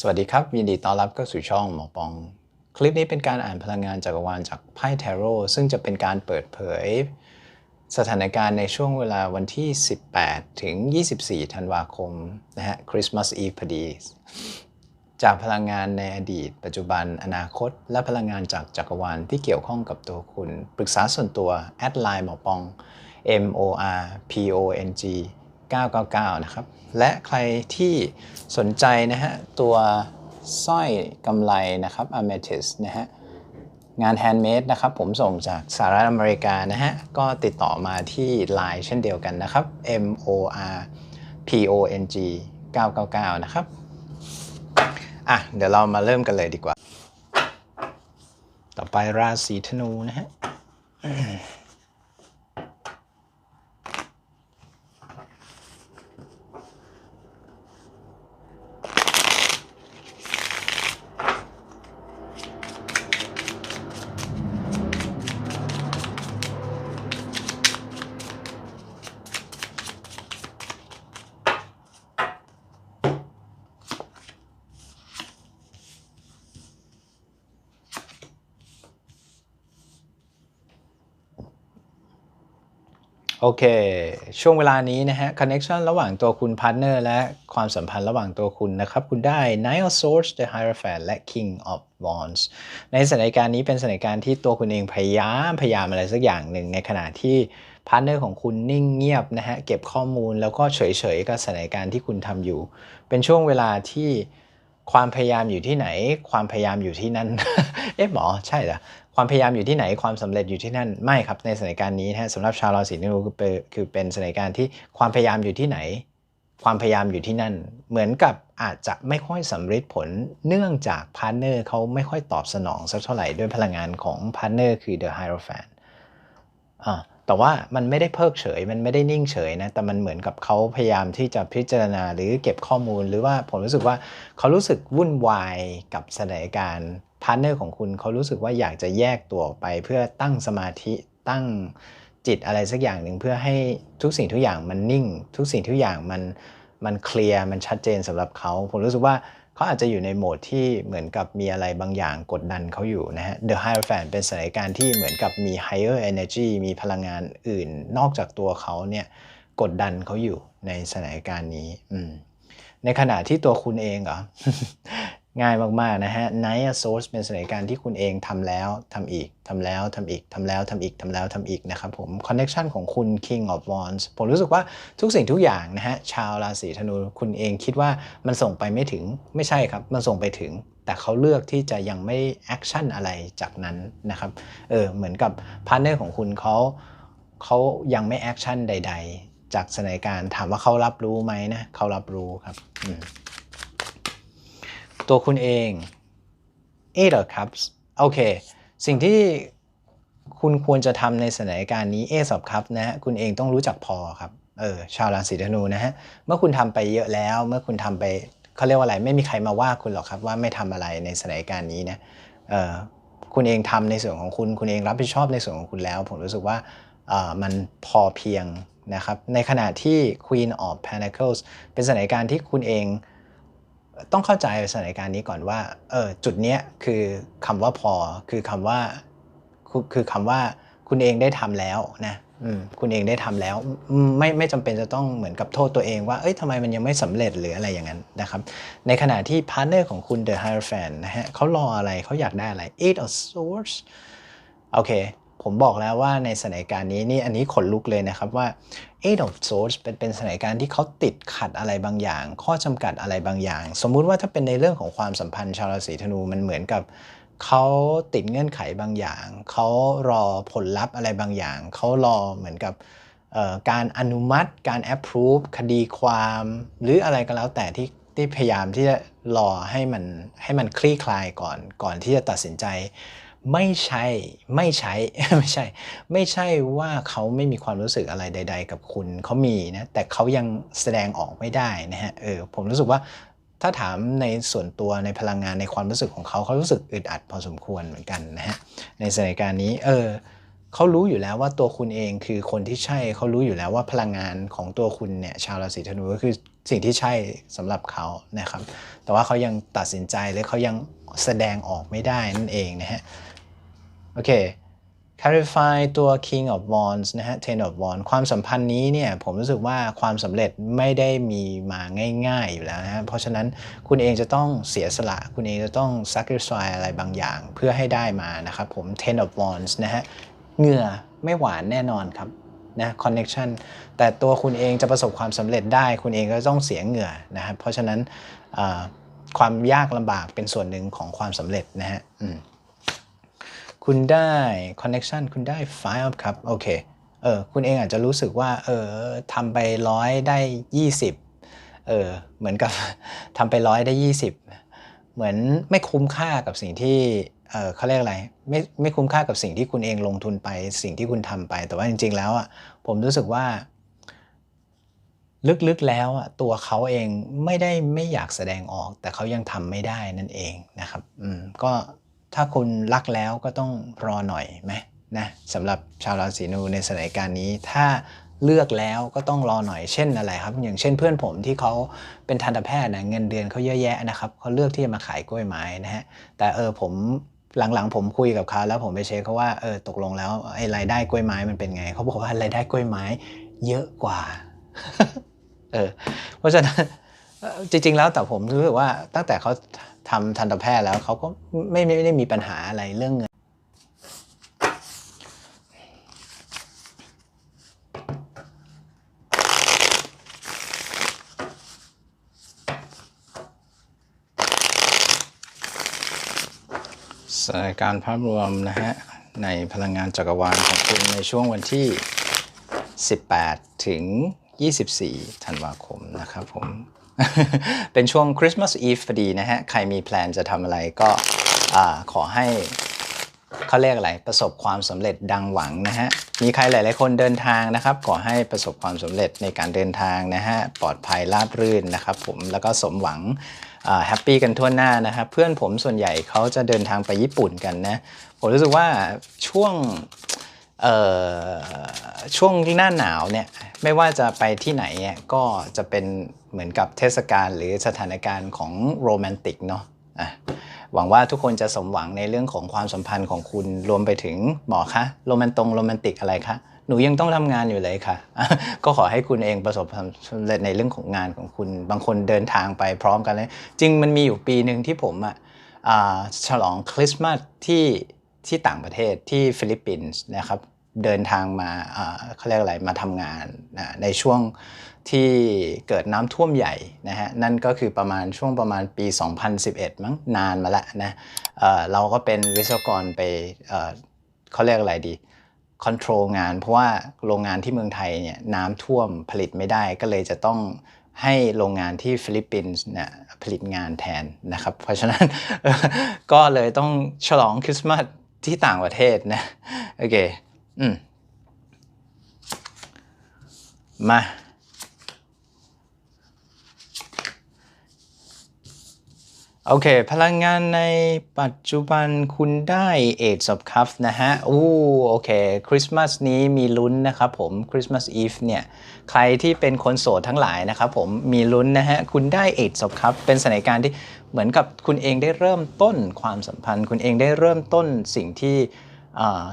สวัสดีครับ ยินดีต้อนรับเข้าสู่ช่องหมอปอง คลิปนี้เป็นการอ่านพลังงานจักรวาลจากไพ่เทโรซึ่งจะเป็นการเปิดเผย สถานการณ์ในช่วงเวลาวันที่ 18 ถึง 24 ธันวาคมนะฮะคริสต์มาสอีฟพอดี จากพลังงานในอดีต ปัจจุบันอนาคต และพลังงานจากจักรวาลที่เกี่ยวข้องกับตัวคุณ ปรึกษาส่วนตัวแอดไลน์หมอปอง M O R P O N G 999 นะครับ และใครที่สนใจนะฮะ ตัวสร้อยกำไลนะครับ Amethyst นะฮะ งานแฮนด์เมดนะครับ ผมส่งจากสหรัฐอเมริกานะฮะ ก็ติดต่อมาที่ Line เช่นเดียวกันนะครับ M O R P O N G 999 นะครับ อะ เดี๋ยวเรามาเริ่มกันเลยดีกว่า ต่อไปราศีธนูนะฮะ โอเค ช่วงเวลานี้นะฮะ connection ระหว่างตัวคุณพาร์ทเนอร์และความสัมพันธ์ระหว่างตัวคุณนะครับ คุณได้ Knight of Swords The Hierophant และ King of Wands ในสถานการณ์นี้เป็นสถานการณ์ที่ตัวคุณเองพยายามพยายามอะไรสักอย่างหนึ่งในขณะที่พาร์ทเนอร์ของคุณนิ่งเงียบนะฮะเก็บข้อมูลแล้วก็เฉยๆกับสถานการณ์ที่คุณทำอยู่ เป็นช่วงเวลาที่ความพยายามอยู่ที่ไหน ความพยายามอยู่ที่นั่น เอ๊ะหมอใช่เหรอ ความพยายามอยู่ที่ไหนความสำเร็จอยู่ที่นั่นไม่ครับในสถานการณ์นี้นะสำหรับชาวราศีธนูคือเป็นคือเป็นสถานการณ์ที่ความพยายามอยู่ที่ไหน ความพยายามอยู่ที่นั่น เหมือนกับอาจจะไม่ค่อยสำเร็จผลเนื่องจากพาร์ทเนอร์เขาไม่ค่อยตอบสนองสักเท่าไหร่ด้วยพลังงานของพาร์ทเนอร์คือ The Hierophant อ่าแต่ว่ามันไม่ได้เพิกเฉย มันไม่ได้นิ่งเฉยนะ แต่มันเหมือนกับเขาพยายามที่จะพิจารณาหรือเก็บข้อมูล หรือว่าผมรู้สึกว่าเขารู้สึกวุ่นวายกับสถานการณ์าร์ทเนอร์ของคุณเขารู้สึกว่าอยากจะแยกตัวออกไป เพื่อตั้งสมาธิตั้งจิตอะไรสักอย่างหนึ่งเพื่อให้ทุกสิ่งทุกอย่างมันนิ่ง ทุกสิ่งทุกอย่างมันมันเคลียร์มันชัดเจนสำหรับเขา ผมรู้สึกว่าเขาอาจจะอยู่ในโหมดที่เหมือนกับมีอะไรบางอย่างกดดันเขาอยู่นะฮะ The Hierophant เป็นสถานการณ์ที่เหมือนกับมี higher energy มีพลังงานอื่น นอกจากตัวเขาเนี่ยกดดันเขาอยู่ในสถานการณ์นี้ ในขณะที่ตัวคุณเองเหรอ ง่ายมาก ๆ นะฮะ Night of Swords เป็นสถานการณ์ที่คุณเองทำแล้วทำอีกทำแล้วทำอีกทำแล้วทำอีกทำแล้วทำอีกนะครับผม Connection ของคุณ King of Wands ผมรู้สึกว่าทุกสิ่งทุกอย่างนะฮะ ชาวราศีธนูคุณเองคิดว่ามันส่งไปไม่ถึงไม่ใช่ครับ มันส่งไปถึง แต่เขาเลือกที่จะยังไม่แอคชั่นอะไรจากนั้นนะครับ เออเหมือนกับพาร์ทเนอร์ของคุณเขาเขายังไม่แอคชั่นใด ๆ จากสถานการณ์ถามว่าเขารับรู้ไหมนะเขารับรู้ครับอืม ตัวคุณเอง Eight of Cups โอเค สิ่งที่คุณควรจะทำในสถานการณ์นี้ Ace of Cups นะฮะคุณเองต้องรู้จักพอครับเออชาวราศีธนูนะฮะเมื่อคุณทำไปเยอะแล้ว เมื่อคุณทำไปเขาเรียกว่าอะไร ไม่มีใครมาว่าคุณหรอกครับว่าไม่ทำอะไรในสถานการณ์นี้นะเออคุณเองทำในส่วนของคุณคุณเองรับผิดชอบในส่วนของคุณแล้ว ผมรู้สึกว่าเออมันพอเพียงนะครับในขณะที่ Queen of Pentacles เป็นสถานการณ์ที่คุณเอง ต้องเข้าใจสถานการณ์นี้ก่อนว่าเออจุดเนี้ยคือคำว่าพอคือคำว่าคือคำว่าคุณเองได้ทำแล้วนะคุณเองได้ทำแล้วไม่ไม่จำเป็นจะต้องเหมือนกับโทษตัวเองว่าเอ้ยทำไมมันยังไม่สำเร็จหรืออะไรอย่างนั้นนะครับ ในขณะที่พาร์ทเนอร์ของคุณ The Hierophant นะฮะเขารออะไรเขาอยากได้อะไร Eight of Swords โอเค ผมบอกแล้วว่าในสถานการณ์นี้นี่อันนี้ขนลุกเลยนะครับว่า Eight of Swords เป็นเป็นสถานการณ์ที่เขาติดขัดอะไรบางอย่าง ข้อจำกัดอะไรบางอย่าง สมมุติว่าถ้าเป็นในเรื่องของความสัมพันธ์ชาวราศีธนูมันเหมือนกับเขาติดเงื่อนไขบางอย่าง เขารอผลลัพธ์อะไรบางอย่าง เขารอเหมือนกับการอนุมัติ การ approve คดีความ หรืออะไรก็แล้วแต่ที่ที่พยายามที่จะรอให้มันให้มันคลี่คลายก่อนก่อนที่จะตัดสินใจ ไม่ใช่ไม่ใช้ไม่ใช่ ไม่ใช่ว่าเขาไม่มีความรู้สึกอะไรใด ๆ กับคุณเขามีนะแต่เขายังแสดงออกไม่ได้นะฮะเออผมรู้สึกว่าถ้าถามในส่วนตัวในพลังงานในความรู้สึกของเขาเขารู้สึกอึดอัดพอสมควรเหมือนกันนะฮะในสถานการณ์นี้เออเขารู้อยู่แล้วว่าตัวคุณเองคือคนที่ใช่เขารู้อยู่แล้วว่าพลังงานของตัวคุณเนี่ยชาวราศีธนูก็คือสิ่งที่ใช่สำหรับเขานะครับ แต่ว่าเขายังตัดสินใจหรือเขายังแสดงออกไม่ได้นั่นเองนะฮะ โอเค clarify ตัว king of wands นะฮะ ten of wands ความสัมพันธ์นี้เนี่ยผมรู้สึกว่าความสำเร็จไม่ได้มีมาง่ายๆอยู่แล้วนะฮะ เพราะฉะนั้นคุณเองจะต้องเสียสละ คุณเองจะต้อง sacrifice อะไรบางอย่างเพื่อให้ได้มานะครับผม ten of wands นะฮะเหงื่อไม่หวานแน่นอนครับนะ connection แต่ตัวคุณเองจะประสบความสำเร็จได้ คุณเองก็ต้องเสียเหงื่อนะครับเพราะฉะนั้นความยากลำบากเป็นส่วนหนึ่งของความสำเร็จนะฮะอืม คุณได้ connection คุณได้ five ครับ โอเค เออ คุณเองอาจจะรู้สึกว่า เออทำไปร้อยได้ 20 เออ เหมือนกับทำไปร้อยได้ 20 เหมือนไม่คุ้มค่ากับสิ่งที่ เออเขาเรียกอะไร ไม่ไม่คุ้มค่ากับสิ่งที่คุณเองลงทุนไป สิ่งที่คุณทำไป แต่ว่าจริง ๆ แล้วอะ ผมรู้สึกว่า ลึกๆ แล้วอะ ตัวเขาเองไม่ได้ไม่อยากแสดงออก แต่เขายังทำไม่ได้นั่นเองนะครับ อืม ก็ ถ้าคุณรักแล้วก็ต้องรอหน่อยไหมนะสำหรับชาวราศีนูในสถานการณ์นี้ ถ้าเลือกแล้วก็ต้องรอหน่อยเช่นอะไรครับ อย่างเช่นเพื่อนผมที่เขาเป็นทันตแพทย์นะเงินเดือนเขาเยอะแยะนะครับเขาเลือกที่จะมาขายกล้วยไม้นะฮะแต่เออผมหลังๆ ผมคุยกับเขาแล้วผมไปเช็คเขาว่าเออตกลงแล้วไอ้รายได้กล้วยไม้มันเป็นไงเขาบอกว่ารายได้กล้วยไม้เยอะกว่าเออเพราะฉะนั้นจริงๆแล้วแต่ผมรู้สึกว่าตั้งแต่เขา ทำทันตแพทย์แล้วเขาก็ไม่ไม่ไม่ได้มีปัญหาอะไรเรื่องเงินสถานการณ์ภาพรวมนะฮะ ในพลังงานจักรวาลของคุณในช่วงวันที่ 18 ถึง 24 ธันวาคมนะครับผม เป็นช่วงคริสต์มาสอีฟพอดีนะฮะ ใครมีแพลนจะทำอะไรก็ขอให้เขาเรียกอะไร ประสบความสำเร็จดังหวังนะฮะ มีใครหลาย ๆ คนเดินทางนะครับ ขอให้ประสบความสำเร็จในการเดินทางนะฮะ ปลอดภัยราบรื่นนะครับผมแล้วก็สมหวังแฮปปี้กันทั่วหน้านะครับ เพื่อนผมส่วนใหญ่เขาจะเดินทางไปญี่ปุ่นกันนะ ผมรู้สึกว่าช่วงช่วงหน้าหนาวเนี่ยไม่ว่าจะไปที่ไหนเนี่ยก็จะเป็น เหมือนกับเทศกาลหรือสถานการณ์ของโรแมนติกเนาะะหวังว่าทุกคนจะสมหวังในเรื่องของความสัมพันธ์ของคุณรวมไปถึงหมอคะโรแมนตงโรแมนติกอะไรคะหนูยังต้องทำงานอยู่เลยค่ะ ก็ขอให้คุณเองประสบความสำเร็จในเรื่องของงานของคุณ บางคนเดินทางไปพร้อมกันเลย จริงมันมีอยู่ปีหนึ่งที่ผมอะอ่าฉลองคริสต์มาสที่ที่ต่างประเทศที่ฟิลิปปินส์นะครับ เดินทางมาเขาเรียกอะไรมาทำงานในช่วงที่เกิดน้ำท่วมใหญ่นะฮะนั่นก็คือประมาณช่วงประมาณปี 2011 มั้งนานมาแล้วนะเเราก็เป็นวิศวกรไปเเขาเรียกอะไรดีคอนโทรลงานเพราะว่าโรงงานที่เมืองไทยเนี่ยน้ำท่วมผลิตไม่ได้ก็เลยจะต้องให้โรงงานที่ฟิลิปปินส์เนี่ยผลิตงานแทนนะครับ เพราะฉะนั้นก็เลยต้องฉลองคริสต์มาสที่ต่างประเทศนะโอเค อืมมา โอเค พลังงานในปัจจุบันคุณได้ Eight of Cups นะฮะอู้โอเค คริสต์มาสนี้มีลุ้นนะครับผม คริสต์มาสอีฟเนี่ย ใครที่เป็นคนโสดทั้งหลายนะครับผม มีลุ้นนะฮะ คุณได้ Eight of Cups เป็นสถานการณ์ที่เหมือนกับคุณเองได้เริ่มต้นความสัมพันธ์ คุณเองได้เริ่มต้นสิ่งที่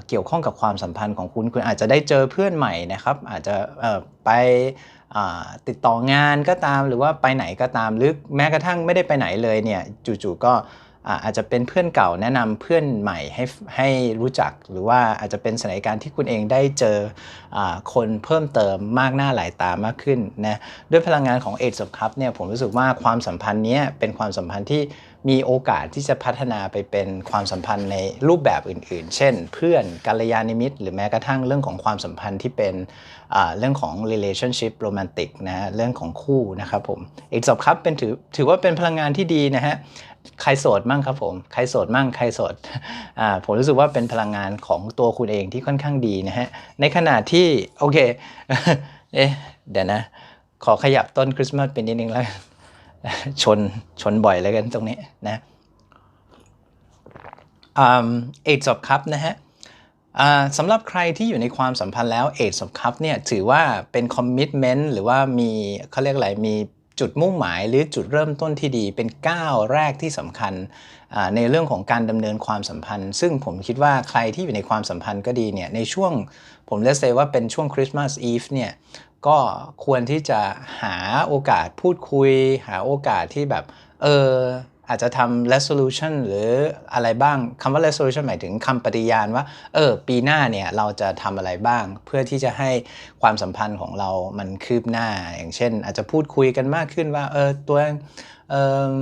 เกี่ยวข้องกับความสัมพันธ์ของคุณ คุณอาจจะได้เจอเพื่อนใหม่นะครับ อาจจะไปติดต่องานก็ตามหรือว่าไปไหนก็ตามหรือแม้กระทั่งไม่ได้ไปไหนเลยเนี่ยจู่ๆก็อาจจะเป็นเพื่อนเก่าแนะนำเพื่อนใหม่ให้ให้รู้จัก หรือว่าอาจจะเป็นสถานการณ์ที่คุณเองได้เจออคนเพิ่มเติมมากหน้าหลายตามากขึ้นนะด้วยพลังงานของ Eight of Cups เนี่ยผมรู้สึกว่าความสัมพันธ์เนี้ยเป็นความสัมพันธ์ที่ มีโอกาสที่จะพัฒนาไปเป็นความสัมพันธ์ในรูปแบบอื่น ๆ เช่น เพื่อนกัลยาณมิตร หรือแม้กระทั่งเรื่องของความสัมพันธ์ที่เป็นเรื่องของ relationship romantic นะฮะเรื่องของคู่นะครับผมอีกสอบครับเป็นถือถือว่าเป็นพลังงานที่ดีนะฮะใครโสดมั่งครับผม ใครโสดมั่ง ใครโสดอ่าผมรู้สึกว่าเป็นพลังงานของตัวคุณเองที่ค่อนข้างดีนะฮะ ในขณะที่โอเค เอ๊ะเดี๋ยวนะ ขอขยับต้นคริสต์มาสเป็นนิดนึงแล้ว ชนชนบ่อยแล้วกันตรงนี้นะเอ็ดสอบคัพนะฮะสำหรับใครที่อยู่ในความสัมพันธ์แล้วเอ็ดสอบคัพเนี่ยถือว่าเป็นคอมมิชเมนต์หรือว่ามีเขาเรียกอะไรมีจุดมุ่งหมายหรือจุดเริ่มต้นที่ดีเป็นก้าวแรกที่สำคัญในเรื่องของการดำเนินความสัมพันธ์ ซึ่งผมคิดว่าใครที่อยู่ในความสัมพันธ์ก็ดีเนี่ยในช่วงผมเลสเซว่าเป็นช่วงคริสต์มาสอีฟเนี่ย ก็ควรที่จะหาโอกาสพูดคุย หาโอกาสที่แบบ เอออาจจะทำ resolution หรืออะไรบ้างคำว่า resolution หมายถึงคำปฏิญาณว่า เออ ปีหน้าเนี่ยเราจะทำอะไรบ้าง เพื่อที่จะให้ความสัมพันธ์ของเรามันคืบหน้า อย่างเช่น อาจจะพูดคุยกันมากขึ้นว่า เออ ตัวเออ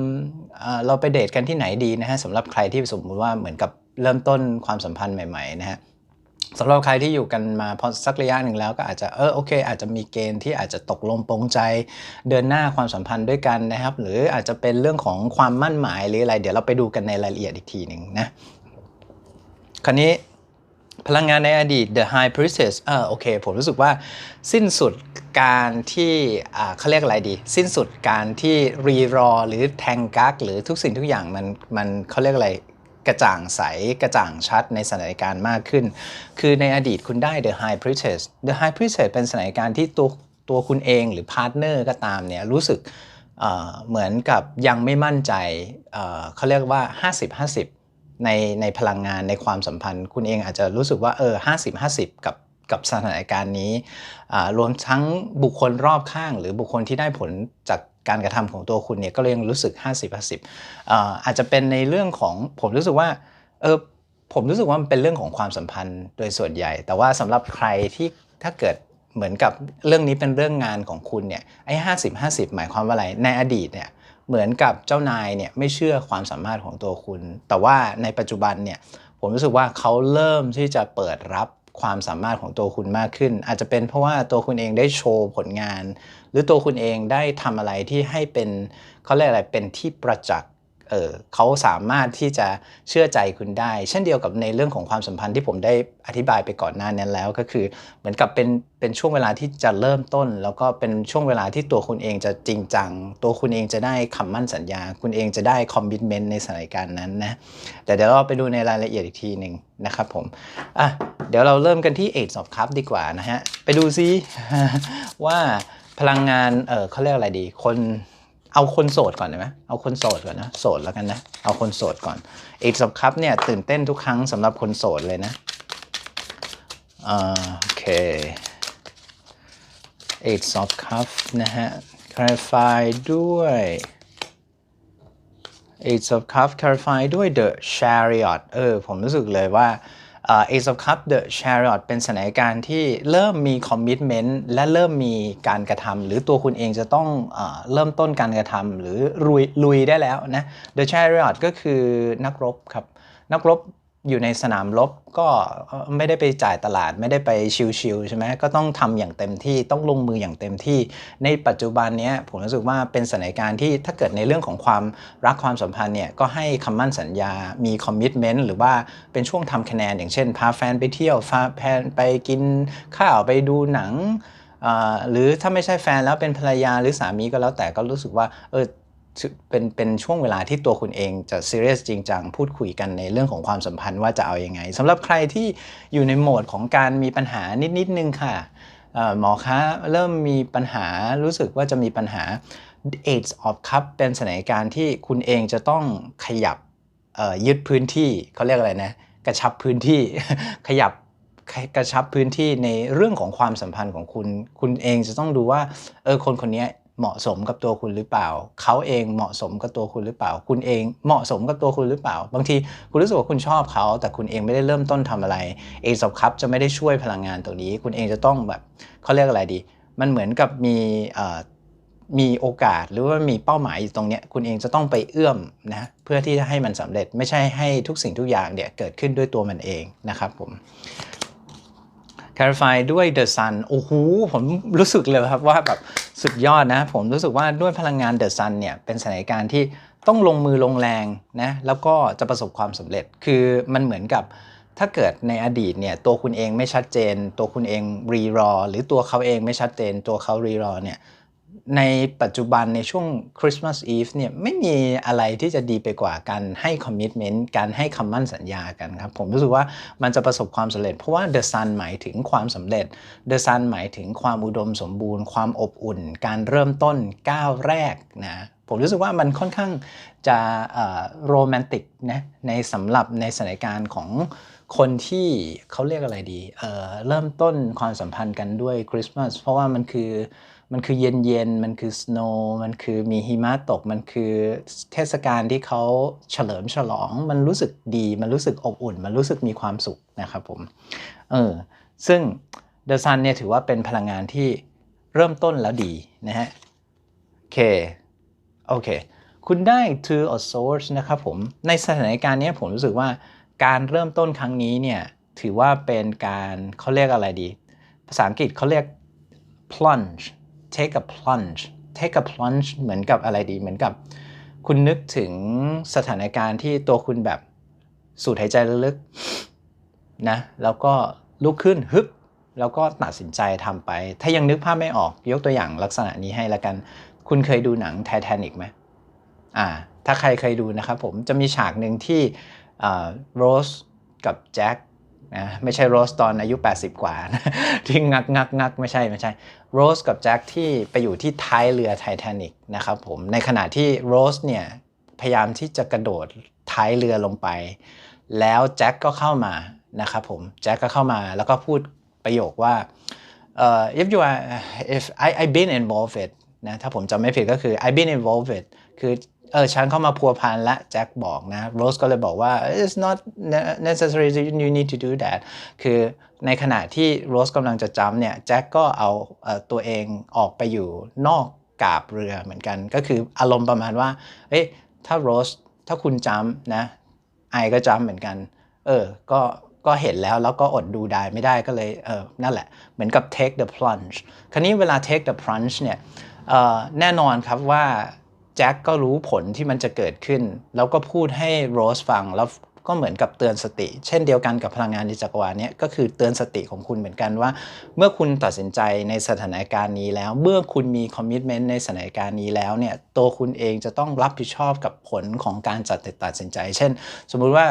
เออเราไปเดทกันที่ไหนดีนะฮะสำหรับใครที่สมมติว่าเหมือนกับเริ่มต้นความสัมพันธ์ใหม่ ๆ นะฮะ สำหรับใครที่อยู่กันมาพอสักระยะหนึ่งแล้วก็อาจจะเออโอเค อาจจะมีเกณฑ์ที่อาจจะตกลงปรงใจเดินหน้าความสัมพันธ์ด้วยกันนะครับ หรืออาจจะเป็นเรื่องของความมั่นหมายหรืออะไร เดี๋ยวเราไปดูกันในรายละเอียดอีกทีหนึ่งนะคราวนี้พลังงานในอดีต The High Priestess เออโอเค ผมรู้สึกว่าสิ้นสุดการที่เขาเรียกอะไรดี สิ้นสุดการที่รีรอหรือแทงกักหรือทุกสิ่งทุกอย่างมันมันเขาเรียกอะไร กระจ่างใสกระจ่างชัดในสถานการณ์มากขึ้น คือในอดีตคุณได้ The High Priestess The High Priestess เป็นสถานการณ์ที่ตัวตัวคุณเองหรือพาร์ทเนอร์ก็ตามเนี่ยรู้สึกเหมือนกับยังไม่มั่นใจเเขาเรียกว่า 50-50 ในในพลังงานในความสัมพันธ์ คุณเองอาจจะรู้สึกว่าเออ50-50 กับกับสถานการณ์นี้รวมทั้งบุคคลรอบข้าง หรือบุคคลที่ได้ผลจาก การกระทำของตัวคุณเนี่ยก็เลยยังรู้สึก 50-50อ่าอาจจะเป็นในเรื่องของผมรู้สึกว่าเออผมรู้สึกว่ามันเป็นเรื่องของความสัมพันธ์โดยส่วนใหญ่ แต่ว่าสำหรับใครที่ถ้าเกิดเหมือนกับเรื่องนี้เป็นเรื่องงานของคุณเนี่ยไอ้ห้าสิบห้าสิบหมายความว่าอะไรในอดีตเนี่ยเหมือนกับเจ้านายเนี่ยไม่เชื่อความสามารถของตัวคุณ แต่ว่าในปัจจุบันเนี่ยผมรู้สึกว่าเขาเริ่มที่จะเปิดรับ ความสามารถของตัวคุณมากขึ้น อาจจะเป็นเพราะว่าตัวคุณเองได้โชว์ผลงาน หรือตัวคุณเองได้ทำอะไรที่ให้เป็นเขาเรียกอะไรเป็นที่ประจักษ์ เออเขาสามารถที่จะเชื่อใจคุณได้ เช่นเดียวกับในเรื่องของความสัมพันธ์ที่ผมได้อธิบายไปก่อนหน้านั้นแล้ว ก็คือเหมือนกับเป็นเป็นช่วงเวลาที่จะเริ่มต้น แล้วก็เป็นช่วงเวลาที่ตัวคุณเองจะจริงจัง ตัวคุณเองจะได้คำมั่นสัญญา คุณเองจะได้คอมมิชเมนต์ในสถานการณ์นั้นนะแต่เดี๋ยวเราไปดูในรายละเอียดอีกทีหนึ่งนะครับผมอะเดี๋ยวเราเริ่มกันที่ Eight of Cup ดีกว่านะฮะไปดูซิว่าพลังงานเออเขาเรียกอะไรดี คน เอาคนโสดก่อนได้ไหมเอาคนโสดก่อนนะ โสดแล้วกันนะ เอาคนโสดก่อน Eight of Cups เนี่ยตื่นเต้นทุกครั้งสำหรับคนโสดเลยนะอ่าโอเค Eight of Cups นะฮะ clarify ด้วย Ace of Cups clarify ด้วย The Chariot เออ ผมรู้สึกเลยว่า Ace of Cup The Chariot เป็นสถานการณ์ที่เริ่มมีคอมมิชเมนต์และเริ่มมีการกระทำหรือตัวคุณเองจะต้องเออเริ่มต้นการกระทำหรือลุยลุยได้แล้วนะ The Chariot ก็คือนักรบครับ นักรบ อยู่ในสนามรบก็ไม่ได้ไปจ่ายตลาดไม่ได้ไปชิลๆใช่ไหมก็ต้องทำอย่างเต็มที่ต้องลงมืออย่างเต็มที่ ในปัจจุบันนี้ผมรู้สึกว่าเป็นสถานการณ์ที่ถ้าเกิดในเรื่องของความรักความสัมพันธ์เนี่ยก็ให้คำมั่นสัญญามีคอมมิชเมนต์หรือว่าเป็นช่วงทำคะแนน อย่างเช่น พาแฟนไปเที่ยวพาแฟนไปกินข้าวไปดูหนังหรือถ้าไม่ใช่แฟนแล้วเป็นภรรยาหรือสามีก็แล้วแต่ก็รู้สึกว่าเออ เป็นเป็นช่วงเวลาที่ตัวคุณเองจะซีเรียสจริงจังพูดคุยกันในเรื่องของความสัมพันธ์ว่าจะเอาอยัางไงสำหรับใครที่อยู่ในโหมดของการมีปัญหานิดนิดนึงค่ะหมอคะเริ่มมีปัญหารู้สึกว่าจะมีปัญหา Aids of Cup เป็นสถานการณ์ที่คุณเองจะต้องขยับยึดพื้นที่เขาเรียกอะไรนะกระชับพื้นที่ขยับกระชับพื้นที่ในเรื่องของความสัมพันธ์ของคุณ คุณเองจะต้องดูว่าเออคนคนนี้ เหมาะสมกับตัวคุณหรือเปล่า เขาเองเหมาะสมกับตัวคุณหรือเปล่า คุณเองเหมาะสมกับตัวคุณหรือเปล่า บางทีคุณรู้สึกว่าคุณชอบเขา แต่คุณเองไม่ได้เริ่มต้นทำอะไรเอซ of Cup จะไม่ได้ช่วยพลังงานตรงนี้ คุณเองจะต้องแบบเขาเรียกอะไรดี มันเหมือนกับมีมีโอกาสหรือว่ามีเป้าหมายอยู่ตรงเนี้ยคุณเองจะต้องไปเอื้อมนะเพื่อที่จะให้มันสำเร็จไม่ใช่ให้ทุกสิ่งทุกอย่างเนี่ยเกิดขึ้นด้วยตัวมันเองนะครับผม clarify ด้วย the sun โอ้โหผมรู้สึกเลยครับว่าแบบสุดยอดนะ ผมรู้สึกว่าด้วยพลังงาน the sun เนี่ยเป็นสถานการณ์ที่ต้องลงมือลงแรงนะแล้วก็จะประสบความสำเร็จคือมันเหมือนกับถ้าเกิดในอดีตเนี่ยตัวคุณเองไม่ชัดเจน ตัวคุณเองรีรอ หรือตัวเขาเองไม่ชัดเจน ตัวเขารีรอเนี่ย ในปัจจุบันในช่วงคริสต์มาสอีฟเนี่ยไม่มีอะไรที่จะดีไปกว่าการให้คอมมิชเมนต์การให้คำมั่นสัญญากันครับ ผมรู้สึกว่ามันจะประสบความสำเร็จ เพราะว่าเดอะซันหมายถึงความสำเร็จเดอะซันหมายถึงความอุดมสมบูรณ์ ความอบอุ่น การเริ่มต้นก้าวแรกนะผมรู้สึกว่ามันค่อนข้างจะโรแมนติกนะในสำหรับในสถานการณ์ของคนที่เขาเรียกอะไรดีเเริ่มต้นความสัมพันธ์กันด้วยคริสต์มาสเพราะว่ามันคือ มันคือเย็นเย็นมันคือสโนว์มันคือมีหิมะตก มันคือเทศกาลที่เขาเฉลิมฉลอง มันรู้สึกดี มันรู้สึกอบอุ่น มันรู้สึกมีความสุขนะครับผม เออ ซึ่งเดอะซันเนี่ยถือว่าเป็นพลังงานที่เริ่มต้นแล้วดีนะฮะ โอเค โอเค คุณได้ two of swords นะครับผม ในสถานการณ์นี้ผมรู้สึกว่าการเริ่มต้นครั้งนี้เนี่ยถือว่าเป็นการเขาเรียกอะไรดี ภาษาอังกฤษเขาเรียก plunge take a plunge take a plunge เหมือนกับอะไรดี เหมือนกับ คุณนึกถึงสถานการณ์ที่ตัวคุณแบบสูดหายใจลึกๆนะ แล้วก็ลุกขึ้นฮึบแล้วก็ตัดสินใจทำไป ถ้ายังนึกภาพไม่ออกยกตัวอย่างลักษณะนี้ให้ละกัน คุณเคยดูหนังไททานิกไหมอ่า ถ้าใครเคยดูนะครับผมจะมีฉากหนึ่งที่โรสกับแจ็ค นะไม่ใช่โรสตอนอายุ 80 กว่านะที่งักงักงักไม่ใช่ไม่ใช่โรสกับแจ็คที่ไปอยู่ที่ท้ายเรือไททานิกนะครับผมในขณะที่โรสเนี่ยพยายามที่จะกระโดดท้ายเรือลงไป แล้วแจ็คก็เข้ามานะครับผมแจ็คก็เข้ามาแล้วก็พูดประโยคว่า uh, if you are if I I been involved นะถ้าผมจำไม่ผิดก็คือ I been involved คือ เออฉันเข้ามาพัวพันและแจ็คบอกนะโรสก็เลยบอกว่า it's not necessary you need to do that คือในขณะที่โรสกำลังจะจำเนี่ยแจ็คก็เอาตัวเองออกไปอยู่นอกกาบเรือเหมือนกัน ก็คืออารมณ์ประมาณว่าเอ้ยถ้าโรสถ้าคุณจำนะไอก็จำเหมือนกัน เออ ก็ก็เห็นแล้วแล้วก็อดดูได้ไม่ได้ก็เลยเออนั่นแหละ เหมือนกับ take the plunge คราวนี้เวลา take the plunge เนี่ยแน่นอนครับว่า จ็คก็รู้ผลที่มันจะเกิดขึ้น แล้วก็พูดให้โรสฟังแล้วก็เหมือนกับเตือนสติ เช่นเดียวกันกับพลังงานในจักรวาลนี้ก็คือเตือนสติของคุณเหมือนกันว่า เมื่อคุณตัดสินใจในสถานการณ์นี้แล้ว เมื่อคุณมีคอมมิชเมนต์ในสถานการณ์นี้แล้วเนี่ยตัวคุณเองจะต้องรับผิดชอบกับผลของการจัดตัดสินใจ เช่น สมมุติว่า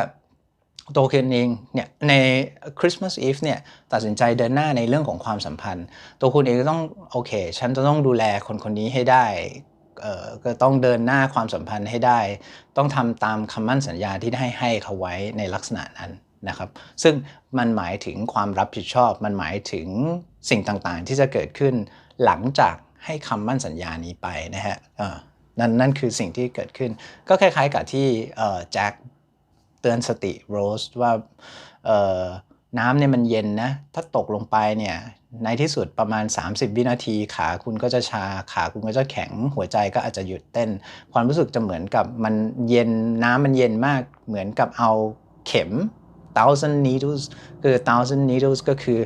ตัวคุณเองเนี่ยในคริสต์มาสอีฟเนี่ยตัดสินใจเดินหน้าในเรื่องของความสัมพันธ์ ตัวคุณเองก็ต้องโอเค ฉันจะต้องดูแลคนคนนี้ให้ได้ ก็ต้องเดินหน้าความสัมพันธ์ให้ได้ ต้องทำตามคำมั่นสัญญาที่ได้ให้เขาไว้ในลักษณะนั้นนะครับ ซึ่งมันหมายถึงความรับผิดชอบ มันหมายถึงสิ่งต่างๆ ที่จะเกิดขึ้นหลังจากให้คำมั่นสัญญานี้ไปนะฮะนั่นนั่นคือสิ่งที่เกิดขึ้น ก็คล้ายๆกับที่แจ็คเตือนสติโรสว่าน้ำเนี่ยมันเย็นนะ ถ้าตกลงไปเนี่ย ในที่สุดประมาณ 30 วินาที ขาคุณก็จะชา ขาคุณก็จะแข็ง หัวใจก็อาจจะหยุดเต้น ความรู้สึกจะเหมือนกับมันเย็นน้ำมันเย็นมาก เหมือนกับเอาเข็ม thousand needles คือ thousand needles ก็คือ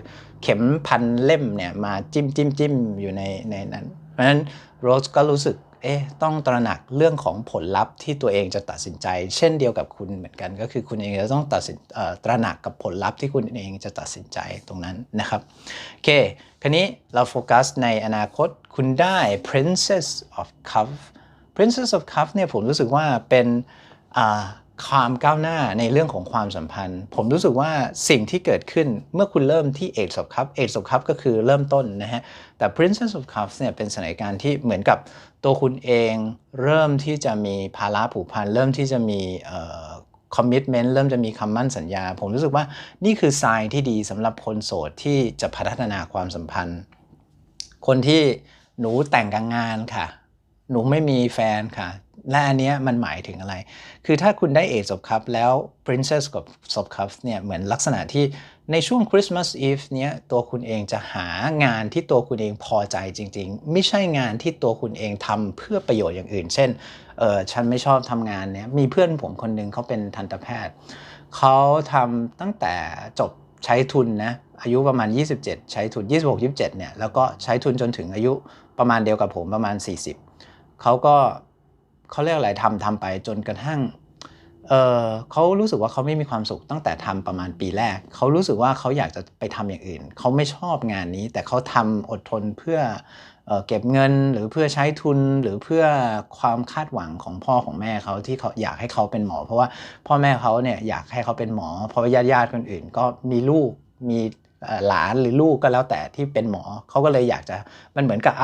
เข็มพันเล่มเนี่ยมาจิ้มจิ้มจิ้มอยู่ในในนั้น เพราะฉะนั้นโรสก็รู้สึก เอ๊ะต้องตระหนักเรื่องของผลลัพธ์ที่ตัวเองจะตัดสินใจ เช่นเดียวกับคุณเหมือนกัน ก็คือคุณเองจะต้องตัดสินตระหนักกับผลลัพธ์ที่คุณเองจะตัดสินใจตรงนั้นนะครับโอเคคราวนี้เราโฟกัสในอนาคตคุณได้ Princess of Cup Princess of Cup เนี่ยผมรู้สึกว่าเป็น ความก้าวหน้าในเรื่องของความสัมพันธ์ ผมรู้สึกว่าสิ่งที่เกิดขึ้นเมื่อคุณเริ่มที่ Age of Cup Age of Cup ก็คือเริ่มต้นนะฮะ แต่ Princess of Cups เนี่ยเป็นสถานการณ์ที่เหมือนกับตัวคุณเองเริ่มที่จะมีภาระผูกพัน เริ่มที่จะมีคอมมิชเมนต์เริ่มจะมีคำมั่นสัญญา ผมรู้สึกว่านี่คือทรายที่ดีสำหรับคนโสดที่จะพัฒนาความสัมพันธ์ คนที่หนูแต่งงานค่ะ หนูไม่มีแฟนค่ะ และอันนี้มันหมายถึงอะไร คือถ้าคุณได้เอจบคัพแล้ว Princess กับศพคัพเนี่ยเหมือนลักษณะที่ในช่วงคริสต์มาสอีฟเนี้ยตัวคุณเองจะหางานที่ตัวคุณเองพอใจจริง ๆ ไม่ใช่งานที่ตัวคุณเองทำเพื่อประโยชน์อย่างอื่น เช่นเออฉันไม่ชอบทำงานเนี้ยมีเพื่อนผมคนหนึ่งเขาเป็นทันตแพทย์เขาทำตั้งแต่จบใช้ทุนนะอายุประมาณ 27 ใช้ทุน 26 27เนี่ยแล้วก็ใช้ทุนจนถึงอายุประมาณเดียวกับผมประมาณ 40เขาก็ เขาเรียกอะไรทำทำไปจนกระทั่งเเขารู้สึกว่าเขาไม่มีความสุขตั้งแต่ทำประมาณปีแรก เขารู้สึกว่าเขาอยากจะไปทำอย่างอื่น เขาไม่ชอบงานนี้ แต่เขาทำอดทนเพื่อเออเก็บเงินหรือเพื่อใช้ทุนหรือเพื่อความคาดหวังของพ่อของแม่เขาที่เขาอยากให้เขาเป็นหมอ เพราะว่าพ่อแม่เขาเนี่ยอยากให้เขาเป็นหมอ เพราะว่าญาติญาติคนอื่น ก็มีลูกมี หลานหรือลูกก็แล้วแต่ที่เป็นหมอเขาก็เลยอยากจะมันเหมือนกับ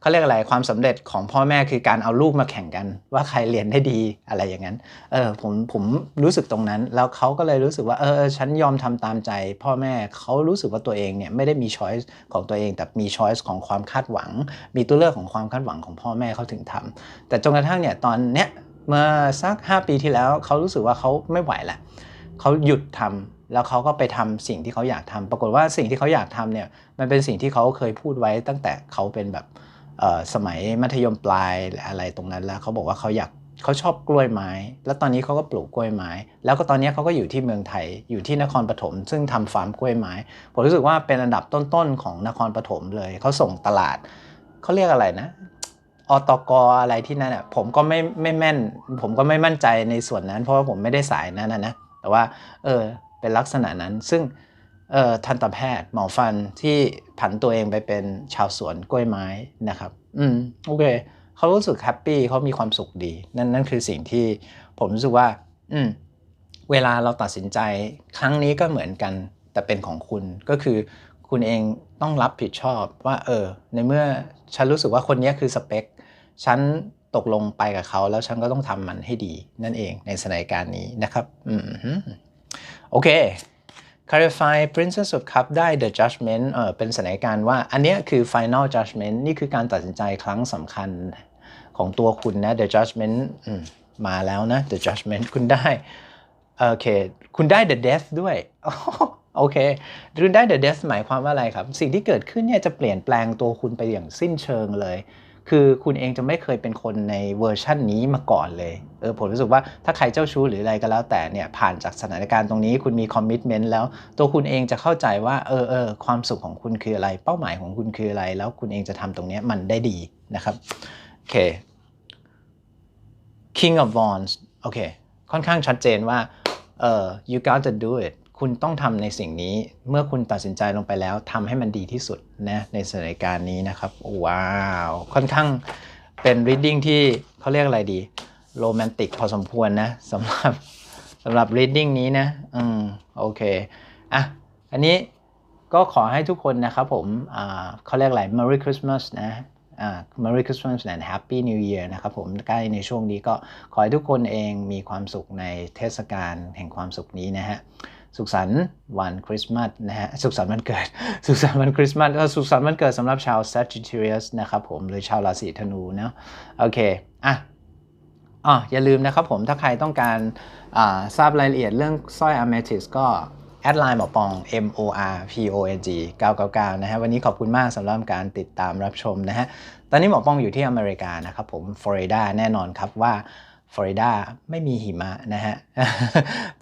เขาเรียกอะไรความสำเร็จของพ่อแม่คือการเอาลูกมาแข่งกัน ว่าใครเรียนได้ดีอะไรอย่างนั้นเออผมผมรู้สึกตรงนั้น แล้วเขาก็เลยรู้สึกว่าเออฉันยอมทำตามใจ พ่อแม่เขารู้สึกว่าตัวเองเนี่ยไม่ได้มีช้อยส์ของตัวเองแต่มีช้อยส์ของความคาดหวัง มีตัวเลือกของความคาดหวังของพ่อแม่เขาถึงทำแต่จนกระทั่งเนี่ยตอนเนี้ยเมื่อสัก 5 ปีที่แล้วเขารู้สึกว่าเขาไม่ไหวล้วเขาหยุดทำ แล้วเขาก็ไปทำสิ่งที่เขาอยากทำปรากฏว่าสิ่งที่เขาอยากทำเนี่ยมันเป็นสิ่งที่เขาเคยพูดไว้ตั้งแต่เขาเป็นแบบสมัยมัธยมปลายหรืออะไรตรงนั้นแล้วเขาบอกว่าเขาอยากเขาชอบกล้วยไม้ แล้วตอนนี้เขาก็ปลูกกล้วยไม้ แล้วก็ตอนนี้เขาก็อยู่ที่เมืองไทย อยู่ที่นครปฐม ซึ่งทำฟาร์มกล้วยไม้ ผมรู้สึกว่าเป็นอันดับต้นๆของนครปฐมเลย เขาส่งตลาด เขาเรียกอะไรนะ อตกอะไรที่นั่นอะ ผมก็ไม่ไม่แม่น ผมก็ไม่มั่นใจในส่วนนั้น เพราะว่าผมไม่ได้สายนั้นนะนะ แต่ว่า เออ เป็นลักษณะนั้น ซึ่งทันตแพทย์หมอฟันที่ผันตัวเองไปเป็นชาวสวนกล้วยไม้นะครับ อืมโอเคเขารู้สึกแฮปปี้เขามีความสุขดี นั่นนั่นคือสิ่งที่ผมรู้สึกว่า อืมเวลาเราตัดสินใจครั้งนี้ก็เหมือนกัน แต่เป็นของคุณก็คือคุณเองต้องรับผิดชอบว่า เออ ในเมื่อฉันรู้สึกว่าคนนี้คือสเปค ฉันตกลงไปกับเขาแล้วฉันก็ต้องทำมันให้ดีนั่นเองในสถานการณ์นี้นะครับ อืม โอเค clarify princess of cup ได้ the judgment เออเป็นสถานการณ์ว่า อันนี้คือ final judgment นี่คือการตัดสินใจครั้งสำคัญของตัวคุณนะ the judgment มมาแล้วนะ the judgment คุณได้โอเค คุณได้ the death ด้วยโอเคคุณได้ the death หมายความว่าอะไรครับ สิ่งที่เกิดขึ้นเนี่ยจะเปลี่ยนแปลงตัวคุณไปอย่างสิ้นเชิงเลย คือคุณเองจะไม่เคยเป็นคนในเวอร์ชั่นนี้มาก่อนเลยเออผมรู้สึกว่าถ้าใครเจ้าชู้หรืออะไรก็แล้วแต่เนี่ยผ่านจากสถานการณ์ตรงนี้คุณมีคอมมิชเมนต์แล้ว ตัวคุณเองจะเข้าใจว่าเออเออความสุขของคุณคืออะไร เป้าหมายของคุณคืออะไร แล้วคุณเองจะทำตรงนี้มันได้ดีนะครับโอเค King of Wands โอเค ค่อนข้างชัดเจนว่าเออ you got to do it คุณต้องทำในสิ่งนี้เมื่อคุณตัดสินใจลงไปแล้วทำให้มันดีที่สุดนะในสถานการณ์นี้นะครับว้าวค่อนข้างเป็น reading ที่เขาเรียกอะไรดีโรแมนติกพอสมควรนะสำหรับสำหรับ reading นี้นะอืมโอเคอะอันนี้ก็ขอให้ทุกคนนะครับผมอ่าเขาเรียกอะไร Merry Christmas นะอ่า Merry Christmas and Happy New Year นะครับผมใกล้ในช่วงนี้ก็ขอให้ทุกคนเองมีความสุขในเทศกาลแห่งความสุขนี้นะฮะ สุขสันต์วันคริสต์มาสนะฮะสุขสันต์วันเกิด สุขสันต์วันคริสต์มาสสุขสันต์วันเกิดสำหรับชาว Sagittarius นะครับผมหรือชาวราศีธนูเนาะโอเคอะอ๋ออย่าลืมนะครับผมถ้าใครต้องการอ่าทราบรายละเอียดเรื่องสร้อย Amethyst ก็แอดไลน์หมอปอง M O R P O N G 999นะฮะวันนี้ขอบคุณมากสำหรับการติดตามรับชมนะฮะตอนนี้หมอปองอยู่ที่อเมริกานะครับผมฟลอริดาแน่นอนครับว่า ฟลอริดาไม่มีหิมะนะฮะ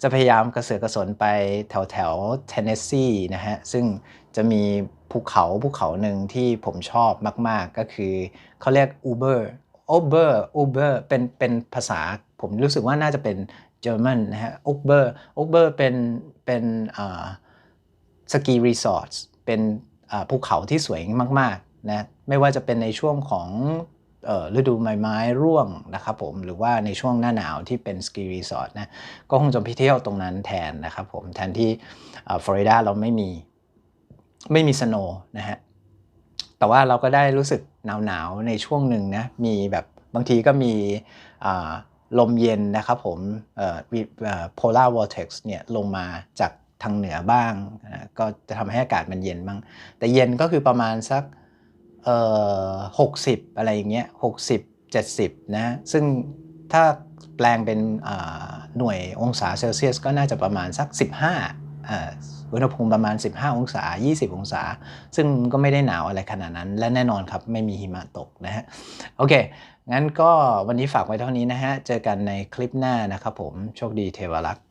จะพยายามกระเสือกกระสนไปแถวแถวเทนเนสซีนะฮะ ซึ่งจะมีภูเขาภูเขาหนึ่งที่ผมชอบมาก ๆ ก็คือเขาเรียก Uber Uber Uber เบอร์เป็นเป็นภาษาผมรู้สึกว่าน่าจะเป็นเยอรมันนะฮะ Uber Uber เบอร์เป็นเป็นสกีรีสอร์ทเป็นภูเขาที่สวยมาก ๆ นะ ไม่ว่าจะเป็นในช่วงของ ฤดูใบไม้ร่วงนะครับผมหรือว่าในช่วงหน้าหนาวที่เป็นสกีรีสอร์ทนะก็คงจะไปเที่ยวตรงนั้นแทนนะครับผมแทนที่ฟลอริดาเราไม่มีไม่มีสโนนะฮะแต่ว่าเราก็ได้รู้สึกหนาวๆในช่วงหนึ่งนะมีแบบบางทีก็มีลมเย็นนะครับผมเอ่อวิเอ่อ polar vortex เนี่ยลงมาจากทางเหนือบ้างนะก็จะทำให้อากาศมันเย็นบ้าง แต่เย็นก็คือประมาณสัก เอ่อหกสิบอะไรอย่างเงี้ยหกสิบเจ็ดสิบนะซึ่งถ้าแปลงเป็นหน่วยองศาเซลเซียสก็น่าจะประมาณสัก 15อ่าอุณหภูมิประมาณ 15 องศา 20 องศา ซึ่งก็ไม่ได้หนาวอะไรขนาดนั้น และแน่นอนครับไม่มีหิมะตกนะฮะ โอเค งั้นก็วันนี้ฝากไว้เท่านี้นะฮะ เจอกันในคลิปหน้านะครับผม โชคดีเทวรักษ